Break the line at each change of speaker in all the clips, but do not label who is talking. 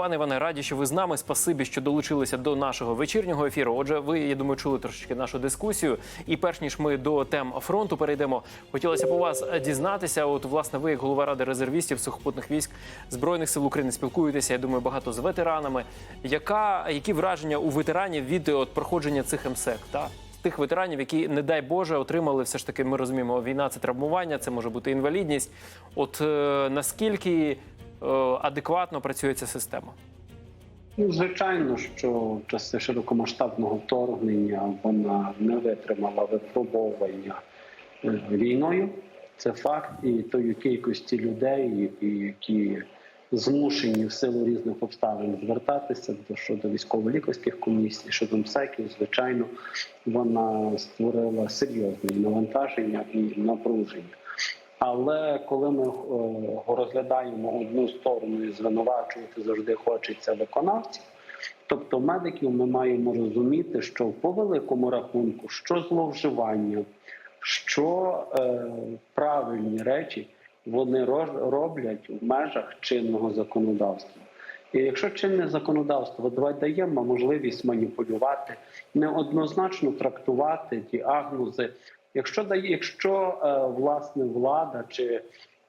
Пане Іване, раді, що ви з нами. Спасибі, що долучилися до нашого вечірнього ефіру. Отже, ви, я думаю, чули трошечки нашу дискусію. І перш ніж ми до тем фронту перейдемо, хотілося б у вас дізнатися. От, власне, ви, як голова ради резервістів сухопутних військ збройних сил України, спілкуєтеся. Я думаю, багато з ветеранами. Яка які враження у ветеранів від от проходження цих МСЕК? Та тих ветеранів, які, не дай Боже, отримали все ж таки. Ми розуміємо, війна це травмування, це може бути інвалідність. От е, наскільки е, адекватно працює ця система?
Ну, звичайно, що в часи широкомасштабного вторгнення вона не витримала випробовування е, війною. Це факт, і тої кількості людей, які змушені в силу різних обставин звертатися до щодо військово-лікарських комісій, щодо МСЕКів, звичайно, вона створила серйозне навантаження і напруження. Але коли ми е, розглядаємо одну сторону і звинувачувати завжди хочеться виконавців, тобто медиків, ми маємо розуміти, що по великому рахунку, що зловживання, що е, правильні речі вони роблять в межах чинного законодавства. І якщо чинне законодавство даємо можливість маніпулювати, неоднозначно трактувати діагнози, якщо дає, якщо е, власне влада чи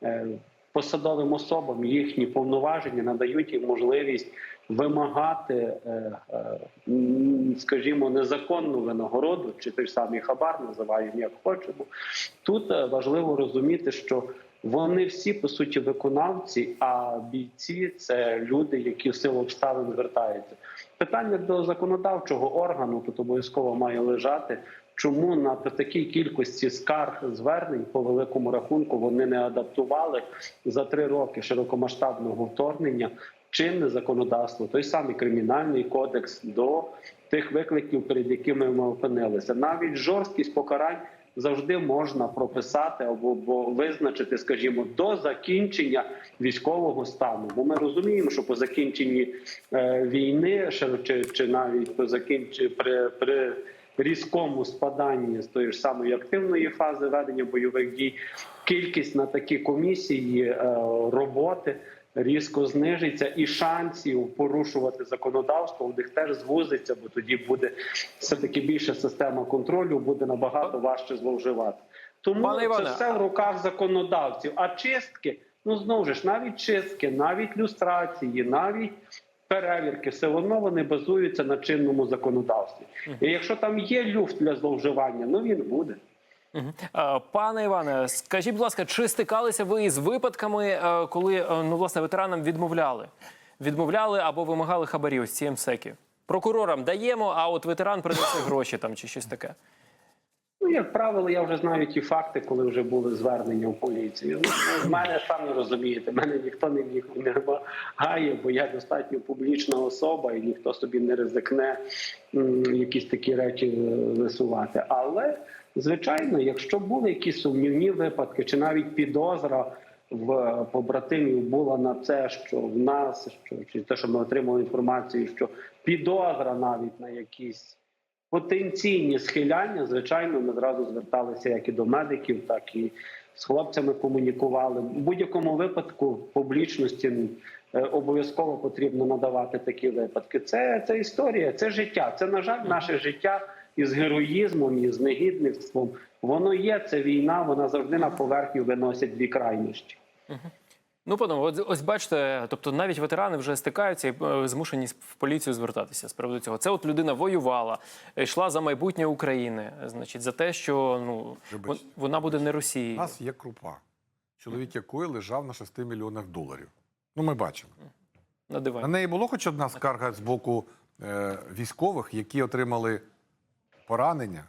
е, посадовим особам їхні повноваження надають їм можливість вимагати, е, скажімо, незаконну винагороду, чи той самий хабар називаємо як хочемо. Тут важливо розуміти, що вони всі по суті виконавці, а бійці це люди, які в силу обставин звертаються. Питання до законодавчого органу тут обов'язково має лежати. Чому на такій кількості скарг звернень по великому рахунку вони не адаптували за три роки широкомасштабного вторгнення чинне законодавство, той самий кримінальний кодекс до тих викликів, перед якими ми опинилися. Навіть жорсткість покарань завжди можна прописати або, визначити, скажімо, до закінчення військового стану. Бо ми розуміємо, що по закінченні е, війни, чи навіть по закінченні при, при різкому спаданні з тої ж самої активної фази ведення бойових дій, кількість на такі комісії е, роботи. Різко знижиться і шансів порушувати законодавство у них теж звузиться, бо тоді буде все таки більша система контролю, буде набагато важче зловживати. Тому
Пане
це
Іване,
все в руках законодавців. А чистки, ну знову ж навіть чистки, навіть люстрації, навіть перевірки, все одно вони базуються на чинному законодавстві. І якщо там є люфт для зловживання, ну він буде.
Пане Іване, скажіть, будь ласка, чи стикалися ви з випадками, е, коли е, ну власне ветеранам відмовляли? Відмовляли або вимагали хабарі ось ці МСЕКи? Прокурорам даємо, а от ветеран принесе гроші там чи щось таке.
Ну, як правило, я вже знаю ті факти, коли вже були звернення в поліцію. Ну, мене самі розумієте, мене ніхто не не вимагає, бо я достатньо публічна особа, і ніхто собі не ризикне якісь такі речі е, висувати. Але звичайно, якщо були якісь сумнівні випадки, чи навіть підозра в побратимів була на це, що в нас, що чи те, що ми отримали інформацію, що підозра навіть на якісь потенційні схиляння, звичайно, ми зразу зверталися як і до медиків, так і з хлопцями комунікували. У будь-якому випадку публічності е, обов'язково потрібно надавати такі випадки. Це, це історія, це життя. Це, на жаль, наше життя із героїзмом, із негідництвом. Воно є, це війна, вона завжди на поверхню виносять дві крайності.
Ну, пане, от, ось бачите, тобто навіть ветерани вже стикаються і е, змушені в поліцію звертатися з приводу цього. Це от людина воювала, йшла за майбутнє України, значить, за те, що ну вона буде не Росією.
У нас є крупа, чоловік якої лежав на 6 мільйонах доларів. Ну, ми бачили.
На
На неї було хоч одна скарга з боку е, військових, які отримали поранення,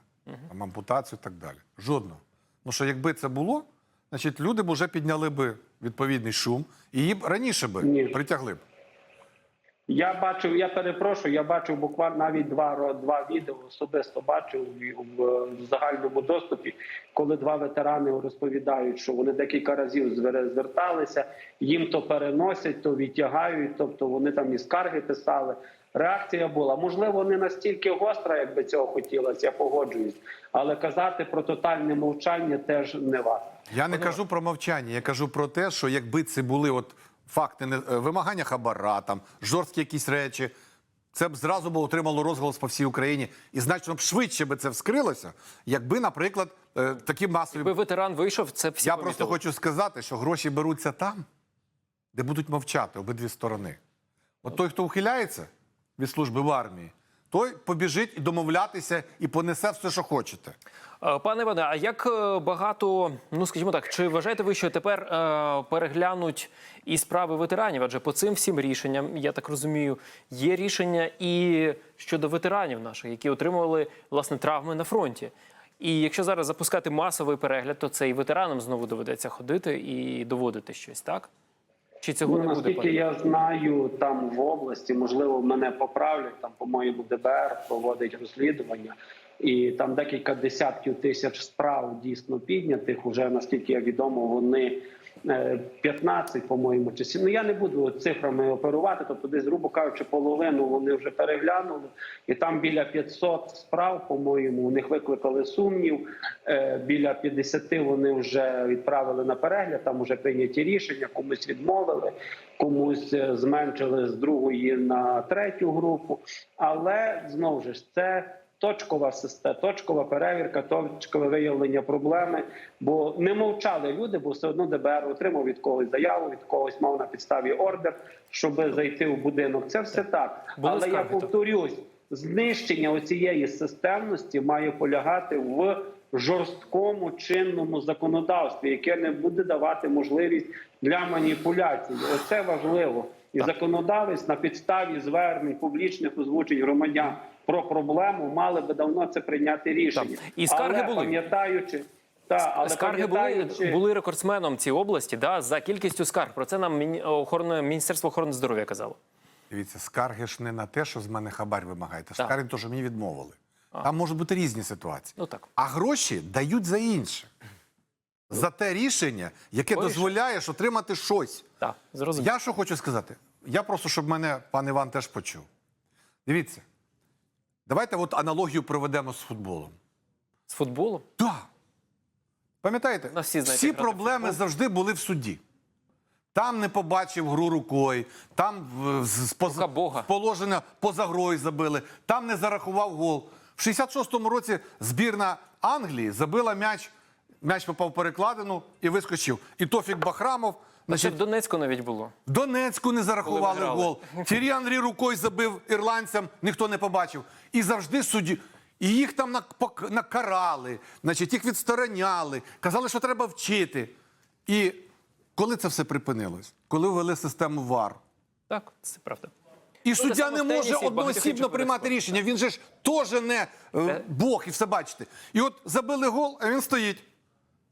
там, ампутацію і так далі. Жодного. Ну що, якби це було, значить люди б вже підняли би відповідний шум і її б раніше би
Ні.
притягли б.
Я бачив, я перепрошую, я бачив буквально навіть два два відео особисто бачив в, в, в загальному доступі, коли два ветерани розповідають, що вони декілька разів звер- зверталися, їм то переносять, то відтягають, тобто вони там і скарги писали. Реакція була можливо не настільки гостра, як би цього хотілося, я погоджуюсь, але казати про тотальне мовчання теж не варто.
Я не кажу про мовчання, я кажу про те, що якби це були от факти не, е, вимагання хабара, там, жорсткі якісь речі, це б зразу б отримало розголос по всій Україні. І значно б швидше би це вскрилося, якби, наприклад, е, такі масові.
Якби ветеран вийшов, це всі
Я
помітили.
просто хочу сказати, що гроші беруться там, де будуть мовчати обидві сторони. От той, хто ухиляється від служби в армії, той побіжить і домовлятися і понесе все, що хочете.
Е, Пане Іване, а як е, багато, ну скажімо так, чи вважаєте ви, що тепер е, переглянуть і справи ветеранів? Адже по цим всім рішенням, я так розумію, є рішення і щодо ветеранів наших, які отримували власне травми на фронті. І якщо зараз запускати масовий перегляд, то це і ветеранам знову доведеться ходити і доводити щось, так? Чи цього
Ну,
не буде?
наскільки я знаю, там в області можливо мене поправлять. Там, по-моєму, ДБР проводить розслідування, і там декілька десятків тисяч справ дійсно піднятих. Уже наскільки я відомо, вони 15, по-моєму, чи сім- Ну я не буду цифрами оперувати. Тобто, десь, грубо кажучи, половину вони вже переглянули, і там біля 500 справ, по-моєму, у них викликали сумнів. Е, Біля 50 вони вже відправили на перегляд. Там вже прийняті рішення, комусь відмовили, комусь е, зменшили з другої на третю групу. Але знову ж це. Точкова система, точкова перевірка, точкове виявлення проблеми. Бо не мовчали люди, бо все одно ДБР отримав від когось заяву, від когось мав на підставі ордер, щоб зайти в будинок. Це все так. Але я повторюсь, знищення оцієї системності має полягати в жорсткому чинному законодавстві, яке не буде давати можливість для маніпуляцій. Оце важливо. І законодавець на підставі звернень публічних озвучень громадян про проблему мали би давно це прийняти рішення.
Так. І скарги
але,
були.
пам'ятаючи. Та, але
Скарги були,
пам'ятаючи,
були рекордсменом ці області да, за кількістю скарг. Про це нам Міні- охорони, Міністерство охорони здоров'я казало.
Дивіться, скарги ж не на те, що з мене хабар вимагаєте,
Так.
скарги на те, що мені відмовили. Там можуть бути різні ситуації.
Ну так.
А гроші дають за інше. За те рішення, яке
Ой,
дозволяєш отримати щось.
Так, зрозуміло.
Я що хочу сказати? Я просто, щоб мене пан Іван теж почув. Дивіться, давайте от аналогію проведемо з футболом.
З футболом?
Так. Пам'ятаєте,
Ну, всі
всі проблеми
футбол.
завжди були в суді. Там не побачив гру рукою, там з,
Бога.
положення поза грою забили, там не зарахував гол. В 66-му році збірна Англії забила м'яч, м'яч попав в перекладину і вискочив. І Тофік Бахрамов, значить,
в Донецьку навіть було.
в Донецьку не зарахували гол. Тірі Анрі рукою забив ірландцям, ніхто не побачив. І завжди судді. І їх там нак- накарали, значить, їх відстороняли, казали, що треба вчити. І коли це все припинилось? Коли ввели систему ВАР.
Так, це правда.
І
те
суддя не може одноосібно приймати рішення. Він же ж теж не е, Бог і все бачите. І от забили гол, а він стоїть.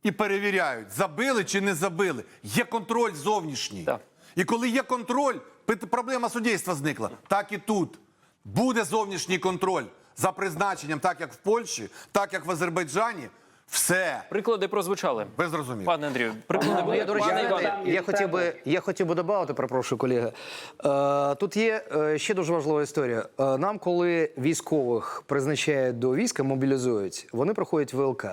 І перевіряють, забили чи не забили. Є контроль зовнішній.
Так.
І коли є контроль, пит- проблема суддівства зникла. Так і тут. Буде зовнішній контроль за призначенням, так як в Польщі, так як в Азербайджані. Все.
Приклади прозвучали.
Ви зрозуміли.
Пане Андрію, приклади були.
Я, до речі,
Іване,
я хотів би, я хотів би додати, перепрошую, колеги. Е, тут є е, ще дуже важлива історія. Е, нам, коли військових призначають до війська, мобілізують, вони проходять ВЛК.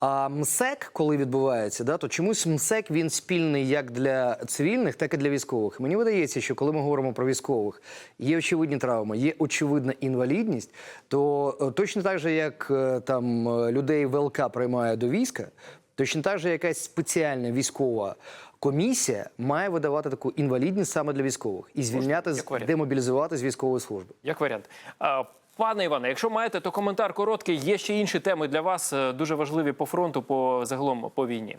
А МСЕК, коли відбувається, да, то чомусь МСЕК він спільний як для цивільних, так і для військових. Мені видається, що коли ми говоримо про військових, є очевидні травми, є очевидна інвалідність, то е, точно так же, як е, там е, людей ВЛК приймає до війська, точно так же якась спеціальна військова комісія має видавати таку інвалідність саме для військових і звільняти, з- демобілізувати з військової служби.
Як варіант. Пане Іване, якщо маєте, то коментар короткий. Є ще інші теми для вас е, дуже важливі по фронту, по загалом по війні.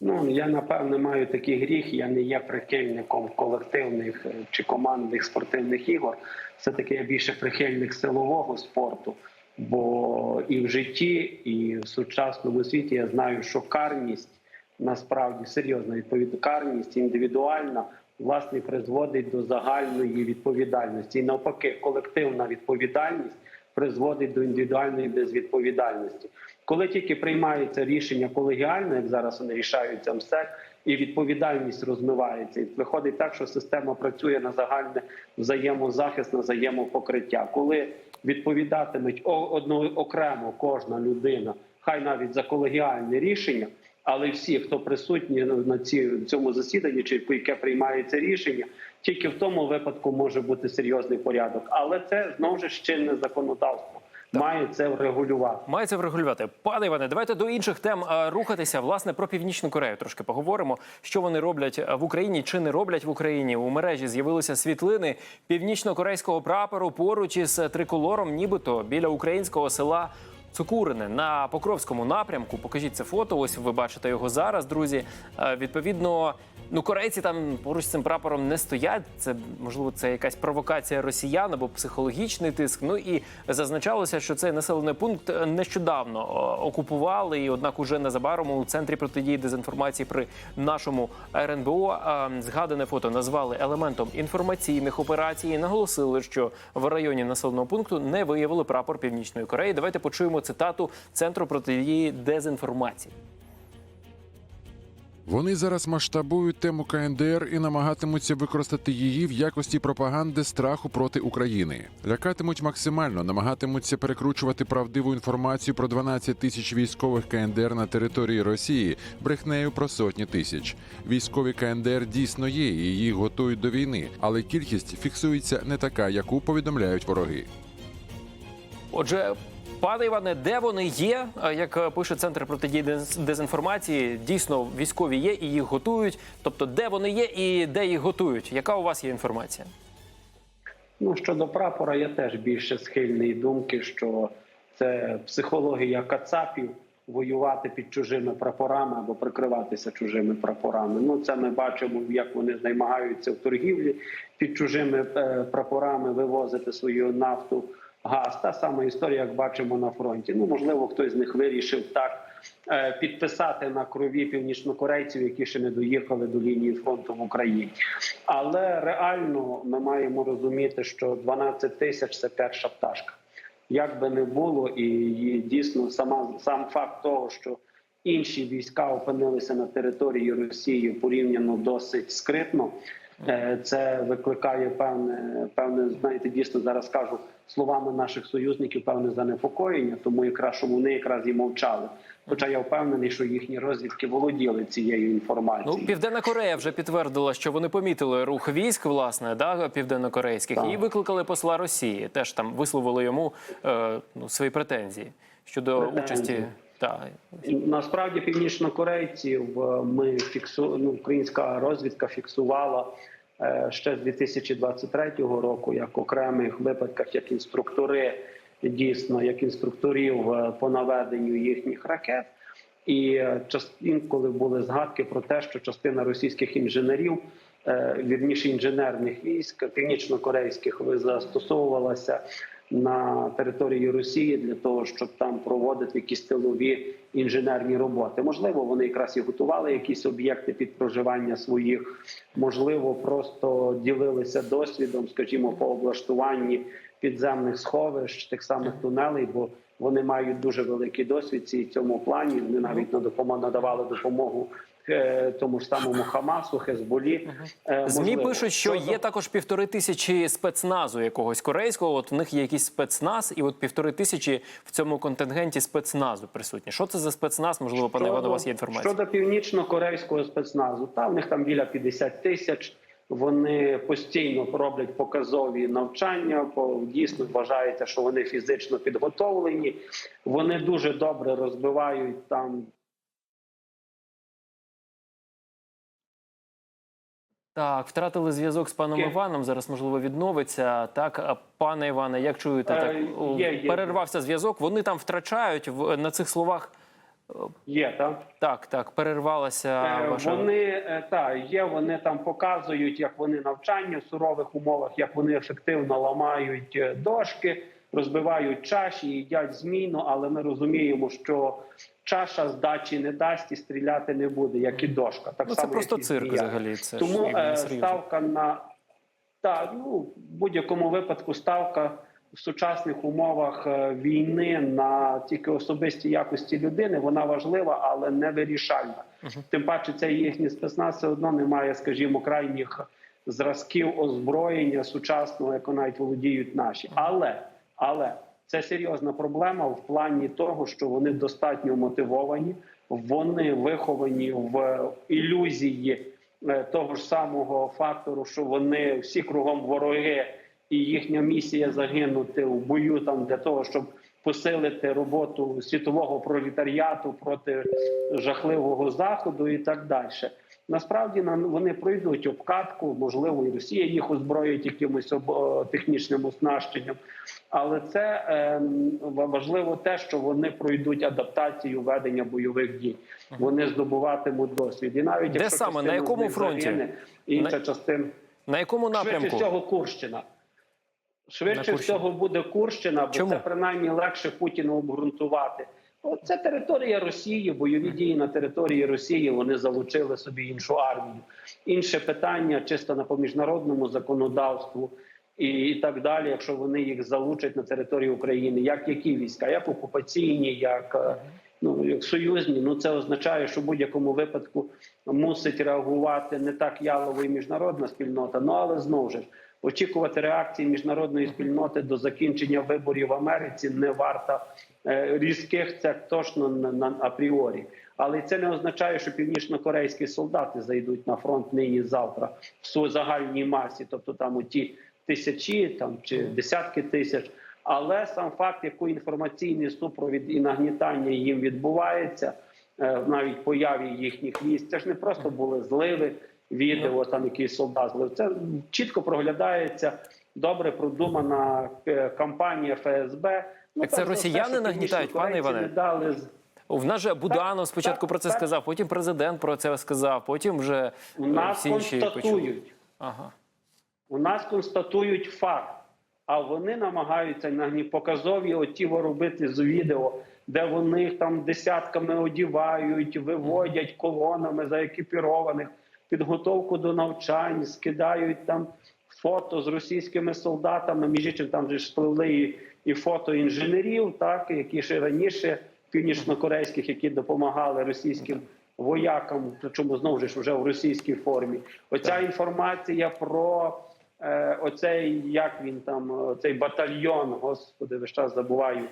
Ну я напевне маю такий гріх. Я не є прихильником колективних е, чи командних спортивних ігор. Все таки я більше прихильник силового спорту. Бо і в житті, і в сучасному світі я знаю, що карність насправді серйозна відповідальність, індивідуальна, власне, призводить до загальної відповідальності. І навпаки, колективна відповідальність призводить до індивідуальної безвідповідальності. Коли тільки приймається рішення колегіально, як зараз вони рішаються МСЕК, і відповідальність розмивається, і виходить так, що система працює на загальне взаємозахист, на взаємопокриття. Коли відповідатимуть о- одно окремо кожна людина, хай навіть за колегіальне рішення. Але всі, хто присутні на ці цьому засіданні, чи по яке приймається рішення, тільки в тому випадку може бути серйозний порядок. Але це знову ж чинне законодавство має це врегулювати.
Має це врегулювати. Пане Іване, давайте до інших тем е, рухатися. Власне про північну Корею трошки поговоримо. Що вони роблять е, в Україні чи не роблять в Україні? У мережі з'явилися світлини північно-корейського прапору поруч із триколором, нібито біля українського села. Цукурине на Покровському напрямку. Покажіть це фото. Ось ви бачите його зараз, друзі. Е, Відповідно, ну корейці там поруч з цим прапором не стоять. Це можливо це якась провокація росіян або психологічний тиск. Ну і зазначалося, що цей населений пункт е, нещодавно е, окупували. І однак, уже незабаром у центрі протидії дезінформації при нашому РНБО е, згадане фото назвали елементом інформаційних операцій. і Наголосили, що в районі населеного пункту не виявили прапор Північної Кореї. Давайте почуємо цитату центру протидії дезінформації.
Вони зараз масштабують тему КНДР і намагатимуться використати її в якості пропаганди страху проти України. Лякатимуть максимально, намагатимуться перекручувати правдиву інформацію про 12 тисяч військових КНДР на території Росії брехнею про сотні тисяч. Військові КНДР дійсно є, і їх готують до війни, але кількість фіксується не така, яку повідомляють вороги.
Отже, пане Іване, де вони є? Як е, пише центр протидії дезінформації, дійсно військові є і їх готують. Тобто, де вони є і де їх готують? Яка у вас є інформація?
Ну щодо прапора, я теж більше схильний думки, що це психологія кацапів воювати під чужими прапорами або прикриватися чужими прапорами. Ну це ми бачимо, як вони намагаються в торгівлі під чужими е, прапорами вивозити свою нафту. Газ та сама історія, як бачимо на фронті. Ну можливо, хтось з них вирішив так е, підписати на крові північнокорейців, які ще не доїхали до лінії фронту в Україні. Але реально ми маємо розуміти, що 12 тисяч це перша пташка. Як би не було, і, і дійсно сама сам факт того, що інші війська опинилися на території Росії порівняно досить скритно. Е, Це викликає певне, певне, знаєте, дійсно зараз кажу словами наших союзників, певне занепокоєння, тому якраз що вони якраз і мовчали. Хоча я впевнений, що їхні розвідки володіли цією
Ну,
інформацією.
Південна Корея вже підтвердила, що вони помітили рух військ, власне, да, південнокорейських,
Так.
і викликали посла Росії. Теж там висловили йому е, ну, свої претензії щодо
Претензії.
участі. Та,
Насправді північнокорейців ми фіксу... ну, українська розвідка фіксувала е, ще з 2023 року, як окремих випадках, як інструктори, дійсно, як інструкторів е, по наведенню їхніх ракет. І е, інколи були згадки про те, що частина російських інженерів, вірніше інженерних військ північно-корейських, застосовувалася на території Росії для того, щоб там проводити якісь тилові інженерні роботи. Можливо, вони якраз і готували якісь об'єкти під проживання своїх, можливо, просто ділилися досвідом, скажімо, по облаштуванні підземних сховищ, тих самих тунелей, бо вони мають дуже великий досвід в цьому плані. Вони навіть на допомогу надавали допомогу тому ж самому Хамасу, Хезболі. Е,
ЗМІ пишуть, що є також півтори тисячі спецназу якогось корейського. От в них є якийсь спецназ, і от півтори тисячі в цьому контингенті спецназу присутні. Що це за спецназ? Можливо, пане Іване, у вас є інформація.
Щодо північно-корейського спецназу, та в них там біля 50 тисяч. Вони постійно роблять показові навчання, бо дійсно вважається, що вони фізично підготовлені. Вони дуже добре розбивають там
Так, втратили зв'язок з паном
Є.
Іваном. Зараз можливо відновиться. Так, пане Іване, як чуєте,
Е,
так о,
є, є.
перервався зв'язок. Вони там втрачають в на цих словах.
є так.
Так, так, перервалася
Е,
ваша
Вони е, та є. Вони там показують, як вони навчання в сурових умовах, як вони ефективно ламають е, дошки, розбивають чаші, їдять зміну. Але ми розуміємо, що чаша здачі не дасть і стріляти не буде, як і дошка. Так
Ну, це просто
як і
цирк взагалі. Це
Тому е, ставка на та ну в будь-якому випадку ставка в сучасних умовах е, війни на тільки особисті якості людини вона важлива, але не вирішальна. Тим паче, це їхній спецназ все одно немає, скажімо, крайніх зразків озброєння сучасного, як навіть володіють наші. Але але це серйозна проблема в плані того, що вони достатньо мотивовані, вони виховані в ілюзії е, того ж самого фактору, що вони всі кругом вороги, і їхня місія загинути в бою там для того, щоб посилити роботу світового пролетаріату проти жахливого заходу і так далі. Насправді вони пройдуть обкатку, можливо, і Росія їх озброїть якимось технічним оснащенням. Але це ем, важливо те, що вони пройдуть адаптацію ведення бойових дій. Вони здобуватимуть досвід. І навіть
Де
якщо
саме? На якому фронті?
загине, інша
На-
частина
На якому
швидше всього Курщина. Швидше всього буде Курщина, бо
Чому?
це принаймні легше Путіну обґрунтувати. Це територія Росії, бойові дії на території Росії. Вони залучили собі іншу армію. Інше питання чисто на по міжнародному законодавству і, так далі. Якщо вони їх залучать на територію України, як які війська, як окупаційні, як, е, ну, як союзні, ну це означає, що в будь-якому випадку мусить реагувати не так ялово міжнародна спільнота. Ну але знову ж очікувати реакції міжнародної спільноти до закінчення виборів в Америці не варто е, різких. Це точно на, апріорі. Але це не означає, що північнокорейські солдати зайдуть на фронт нині завтра в загальній масі, тобто там у ті тисячі там чи десятки тисяч. Але сам факт, який інформаційний супровід і нагнітання їм відбувається, е, навіть появі їхніх військ, це ж не просто були зливи, відео там якийсь солдат. Це чітко проглядається добре продумана е, кампанія ФСБ. Ну,
Так це
все,
росіяни нагнітають, пане Іване?
не дали
В нас же Буданов
Так,
спочатку
так,
про це
так.
сказав, потім президент про це сказав, потім вже
У
е,
нас
всі інші
констатують.
Ага.
У нас констатують факт, а вони намагаються на показові оті робити з відео, де вони їх там десятками одівають, виводять колонами заекіпірованих, підготовку до навчань, скидають там фото з російськими солдатами. Між іншим, там же ж спливли і, і фото інженерів, так які ще раніше північнокорейських, які допомагали російським воякам, причому знову ж вже в російській формі. Оця інформація про е, оцей, як він там, цей батальйон, господи, весь час забуваю.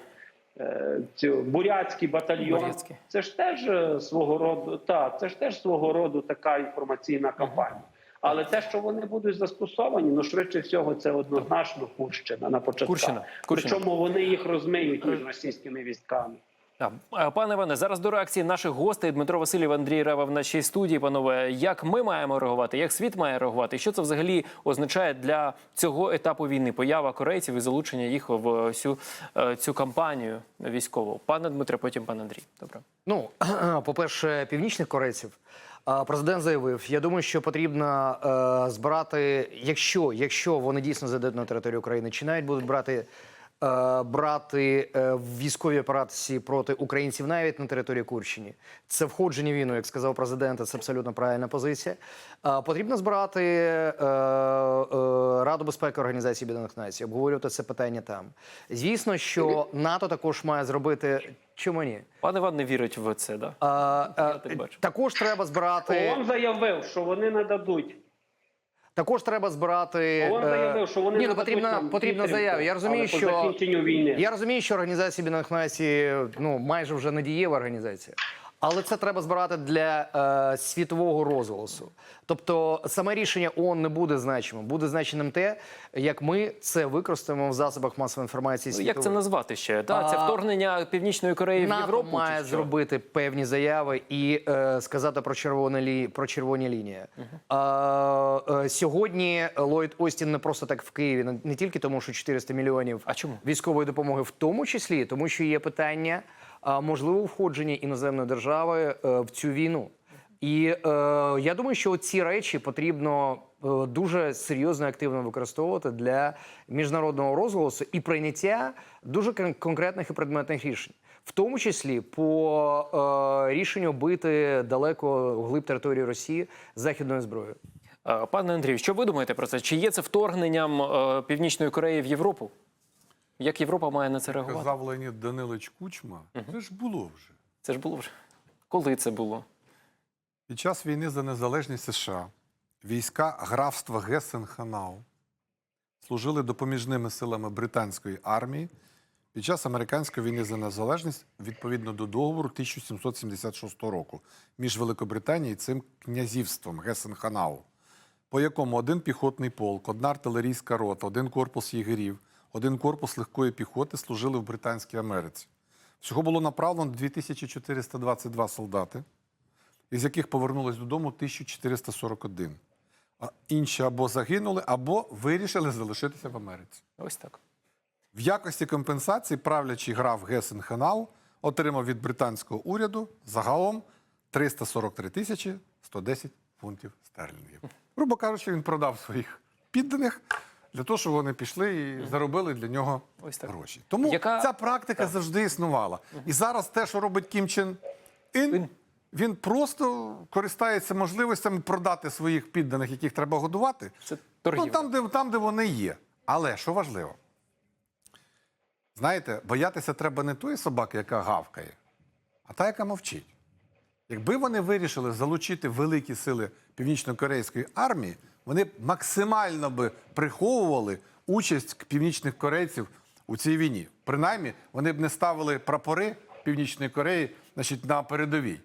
Е, Цю бурятський батальйон,
Бурятський.
це ж теж е, свого роду, та це ж теж свого роду така інформаційна кампанія. Але те, що вони будуть застосовані, ну швидше всього, це однозначно Курщина на початку.
Курщина, Курщина.
Причому вони їх розмиють між російськими військами.
Е, Пане Іване, зараз до реакції наших гостей Дмитро Васильєв, Андрій Рева в нашій студії. Панове, як ми маємо реагувати, як світ має реагувати? Що це взагалі означає для цього етапу війни? Поява корейців і залучення їх в цю, е, цю кампанію військову? Пане Дмитре, потім пан Андрій. Добре.
Ну, по-перше, північних корейців. Президент заявив, я думаю, що потрібно е, збирати, якщо, якщо вони дійсно зайдуть на територію України, чи навіть будуть брати, е, брати е, в військовій операції проти українців навіть на території Курщини. Це входження війну, як сказав президент, це абсолютно правильна позиція. Е, потрібно збирати е, е, Раду безпеки Організації Об'єднаних Націй, обговорювати це питання там. Звісно, що НАТО також має зробити. Чому ні?
Пан Іван не вірить в це, да?
А, а,
так бачу.
також треба збирати.
ООН заявив, що вони не дадуть.
Також треба збирати.
ООН
е,
заявив, що вони
ні, ну потрібна потрібна заява. Я розумію, що
закінченню війни.
я розумію, що організація Об'єднаних Націй ну майже вже не дієва організація. Але це треба збирати для е, світового розголосу. Тобто саме рішення ООН не буде значимим. Буде значеним те, як ми це використаємо в засобах масової інформації.
Ну, як це назвати ще? Та, це вторгнення Північної Кореї в Європу?
має
чи
зробити певні заяви і е, сказати про червоні про червоні лінії. А, е, сьогодні Ллойд Остін не просто так в Києві, не тільки тому, що 400 мільйонів
А чому?
військової допомоги, в тому числі тому, що є питання а, можливого входження іноземної держави е, в цю війну. І е, я думаю, що ці речі потрібно е, дуже серйозно і активно використовувати для міжнародного розголосу і прийняття дуже кон- конкретних і предметних рішень, в тому числі по е, рішенню бити далеко вглиб території Росії західною зброєю.
Е, Пане Андрію, що ви думаєте про це? Чи є це вторгненням Північної Кореї в Європу? Як Європа має на це реагувати?
Казав Леонід Данилович Кучма. Це ж було вже.
Це ж було вже. Коли це було?
Під час війни за незалежність США війська графства Гессен-Ханау служили допоміжними силами британської армії під час американської війни за незалежність відповідно до договору 1776 року між Великобританією і цим князівством Гесенханау, по якому один піхотний полк, одна артилерійська рота, один корпус єгерів, один корпус легкої піхоти служили в Британській Америці. Всього було направлено 2422 солдати, із яких повернулось додому 1441. А інші або загинули, або вирішили залишитися в Америці.
Ось так.
В якості компенсації правлячий граф Гесенхенау отримав від британського уряду загалом 343 тисячі 110 фунтів стерлінгів. Грубо кажучи, він продав своїх підданих для того, щоб вони пішли і заробили для нього
Ось так.
гроші. Тому
Яка-
ця практика завжди існувала. І зараз те, що робить Кім Чен Ін,
Ін.
він просто користається можливостями продати своїх підданих, яких треба годувати.
Це
Ну, там, де, там, де вони є. Але що важливо, знаєте, боятися треба не тої собаки, яка гавкає, а та, яка мовчить. Якби вони вирішили залучити великі сили північно-корейської армії, вони максимально би приховували участь північних корейців у цій війні. Принаймні, вони б не ставили прапори Північної Кореї значить, на передовій.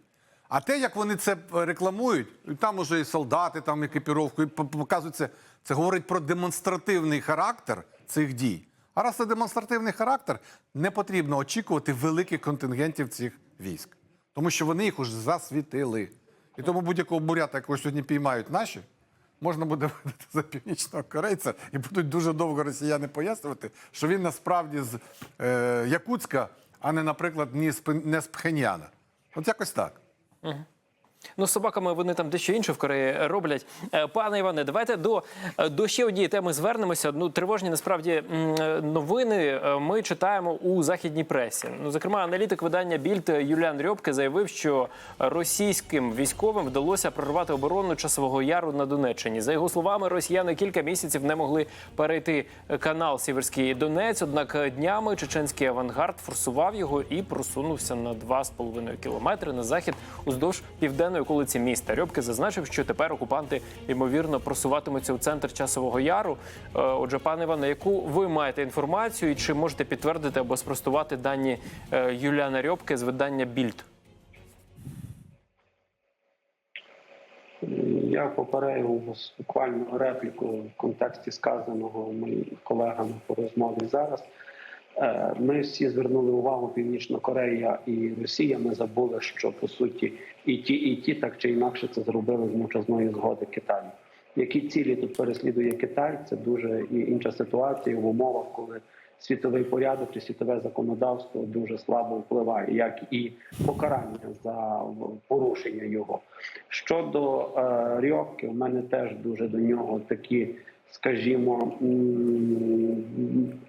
А те, як вони це рекламують, там уже і солдати, там екіпіровку, і п- показують це, це говорить про демонстративний характер цих дій. А раз це демонстративний характер, не потрібно очікувати великих контингентів цих військ. Тому що вони їх уже засвітили. І тому будь-якого бурята, якого сьогодні піймають наші, можна буде видати за північного корейця, і будуть дуже довго росіяни пояснювати, що він насправді з е, Якутська, а не, наприклад, не з Пхеньяна. От якось так.
Ну, з собаками вони там дещо інше в Кореї роблять. Е, Пане Іване, давайте до, е, до ще однієї теми звернемося. Ну, тривожні насправді е, новини ми читаємо у західній пресі. Ну, зокрема, аналітик видання Більд Юліан Рьобке заявив, що російським військовим вдалося прорвати оборону часового яру на Донеччині. За його словами, росіяни кілька місяців не могли перейти канал Сіверський Донець. Однак днями чеченський авангард форсував його і просунувся на 2,5 кілометри на захід уздовж південної околиці міста. Рьобки зазначив, що тепер окупанти ймовірно просуватимуться у центр часового яру. Е, Отже, пане Іване, яку ви маєте інформацію, і чи можете підтвердити або спростувати дані е, Юліана Рьобки з видання Більд?
Я попередив буквально репліку в контексті сказаного моїми колегами по розмові зараз. Е, Ми всі звернули увагу Північна Корея і Росія. Ми забули, що по суті і ті, і ті так чи інакше це зробили з мовчазної згоди Китаю. Які цілі тут переслідує Китай? Це дуже інша ситуація в умовах, коли світовий порядок і світове законодавство дуже слабо впливає, як і покарання за порушення його. Щодо е, Рьовки, у мене теж дуже до нього такі, скажімо,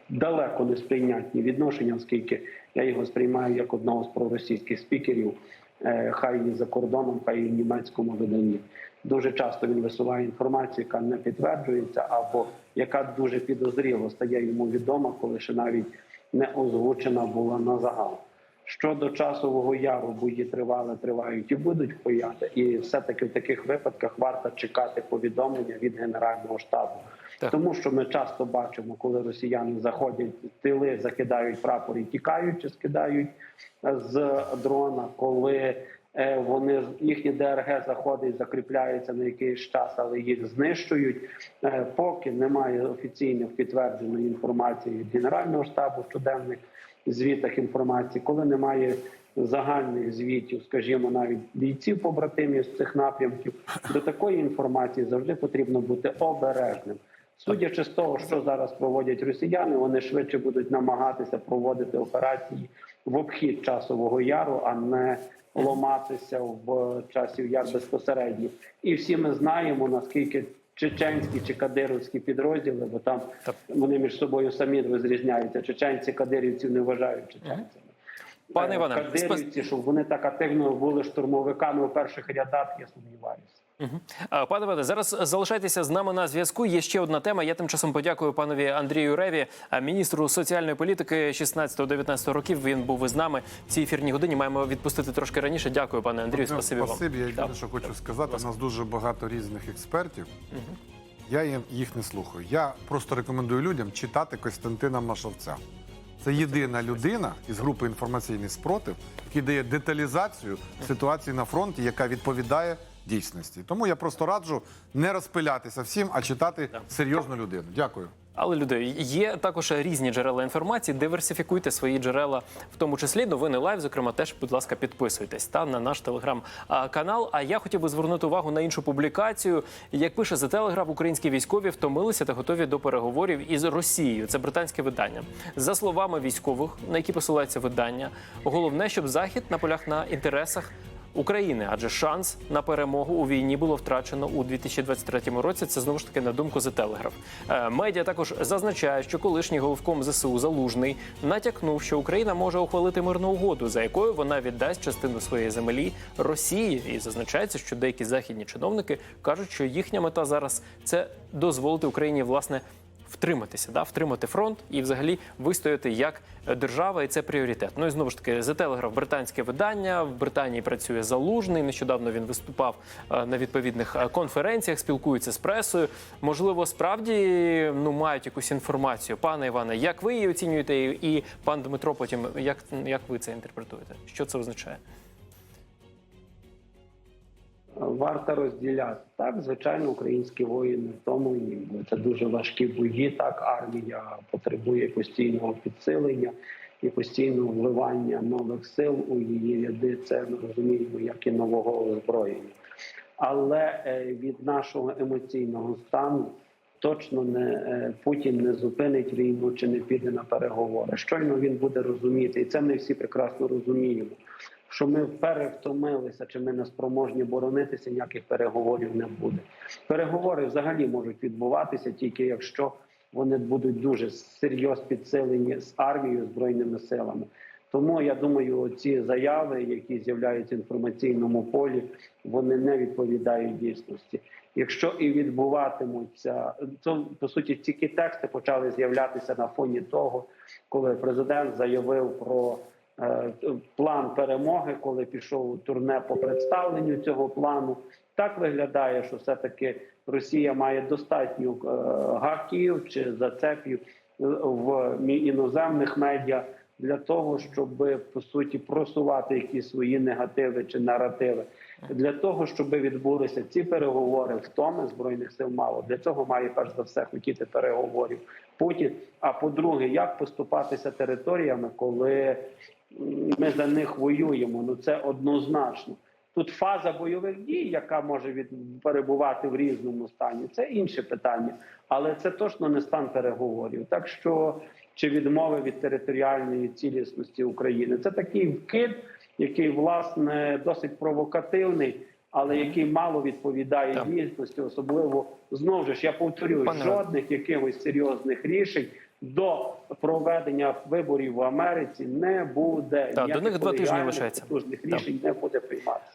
далеко не сприйнятні відношення, оскільки я його сприймаю як одного з проросійських спікерів, е, хай і за кордоном, хай і в німецькому виданні. Дуже часто він висуває інформацію, яка не підтверджується, або яка дуже підозріло стає йому відома, коли ще навіть не озвучена була на загал. Щодо часового яру, бої тривали, тривають і будуть пояти. І все-таки в таких випадках варто чекати повідомлення від Генерального штабу.
Так.
Тому що ми часто бачимо, коли росіяни заходять тили, закидають прапор і тікають чи скидають з дрона, коли е, вони їхні ДРГ заходить, закріпляються на якийсь час, але їх знищують. Е, Поки немає офіційних підтвердженої інформації від Генерального штабу в щоденних звітах інформації, коли немає загальних звітів, скажімо, навіть бійців побратимів з цих напрямків, до такої інформації завжди потрібно бути обережним. Судячи з того, що зараз проводять росіяни, вони швидше будуть намагатися проводити операції в обхід часового яру, а не ломатися в часів яр безпосередньо. І всі ми знаємо наскільки чеченські чи кадировські підрозділи, бо там вони між собою самі розрізняються. Чеченці кадирівців не вважають чеченцями.
Пане Іване,
кадирівці, щоб вони так активно були штурмовиками у перших рядах, я сумніваюся.
А, Пане Іване, зараз залишайтеся з нами на зв'язку. Є ще одна тема. Я тим часом подякую панові Андрію Реві, міністру соціальної політики 16-19 років. Він був із нами в цій ефірній годині. Маємо відпустити трошки раніше. Дякую, пане Андрію.
Ну,
Спасибі вам.
Спасибі. Я єдине, що хочу сказати, у нас дуже багато різних експертів. Я їх не слухаю. Я просто рекомендую людям читати Костянтина Машовця. Це єдина людина із групи інформаційний спротив, який дає деталізацію ситуації на фронті, яка відповідає дійсності. Тому я просто раджу не розпилятися всім, а читати серйозну людину. Дякую.
Але люди є також різні джерела інформації. Диверсифікуйте свої джерела, в тому числі новини лайв. Зокрема, теж, будь ласка, підписуйтесь та на наш телеграм-канал. А я хотів би звернути увагу на іншу публікацію. Як пише The Telegraph, українські військові втомилися та готові до переговорів із Росією. Це британське видання. За словами військових, на які посилається видання, головне, щоб захід наполяг на інтересах. України, адже шанс на перемогу у війні було втрачено у 2023 році. Це знову ж таки на думку Telegraph. Е, Медіа також зазначає, що колишній головком ЗСУ Залужний натякнув, що Україна може ухвалити мирну угоду, за якою вона віддасть частину своєї землі Росії. І зазначається, що деякі західні чиновники кажуть, що їхня мета зараз це дозволити Україні власне. Втриматися, да, втримати фронт і взагалі вистояти як держава, і це пріоритет. Ну і знову ж таки, The Telegraph – британське видання. В Британії працює залужний. Нещодавно він виступав е, на відповідних е, конференціях, спілкується з пресою. Можливо, справді ну мають якусь інформацію. Пане Іване, як ви її оцінюєте? І пан Дмитро, потім як, як ви це інтерпретуєте? Що це означає?
Варто розділяти так. Звичайно, українські воїни втомлені, бо це дуже важкі бої. Так, армія потребує постійного підсилення і постійного вливання нових сил у її ряди. Це ми розуміємо, як і нового озброєння. Але е, від нашого емоційного стану точно не е, Путін не зупинить війну чи не піде на переговори. Щойно він буде розуміти, і це ми всі прекрасно розуміємо. Що ми перевтомилися, чи ми не спроможні боронитися, ніяких переговорів не буде. Переговори взагалі можуть відбуватися тільки якщо вони будуть дуже серйозно підсилені з армією збройними силами. Тому я думаю, ці заяви, які з'являються в інформаційному полі, вони не відповідають дійсності. Якщо і відбуватимуться, то по суті ці тексти почали з'являтися на фоні того, коли президент заявив про план перемоги, коли пішов турне по представленню цього плану. Так виглядає, що все-таки Росія має достатньо е, гаків чи зацепів е, в іноземних медіа для того, щоб по суті просувати якісь свої негативи чи наративи. Для того щоб відбулися ці переговори, втоми збройних сил мало для цього має перш за все хотіти переговорів Путін. А по-друге, як поступатися територіями, коли ми за них воюємо? Ну це однозначно. Тут фаза бойових дій, яка може від перебувати в різному стані, це інше питання, але це точно не стан переговорів. Так що чи відмови від територіальної цілісності України, це такий вкид, який власне досить провокативний, але який мало відповідає дійсності, особливо знову ж я повторюю, жодних якихось серйозних рішень. До проведення виборів в Америці не буде
Так, до них два тижні лишається. Тужних
рішень не буде приймати.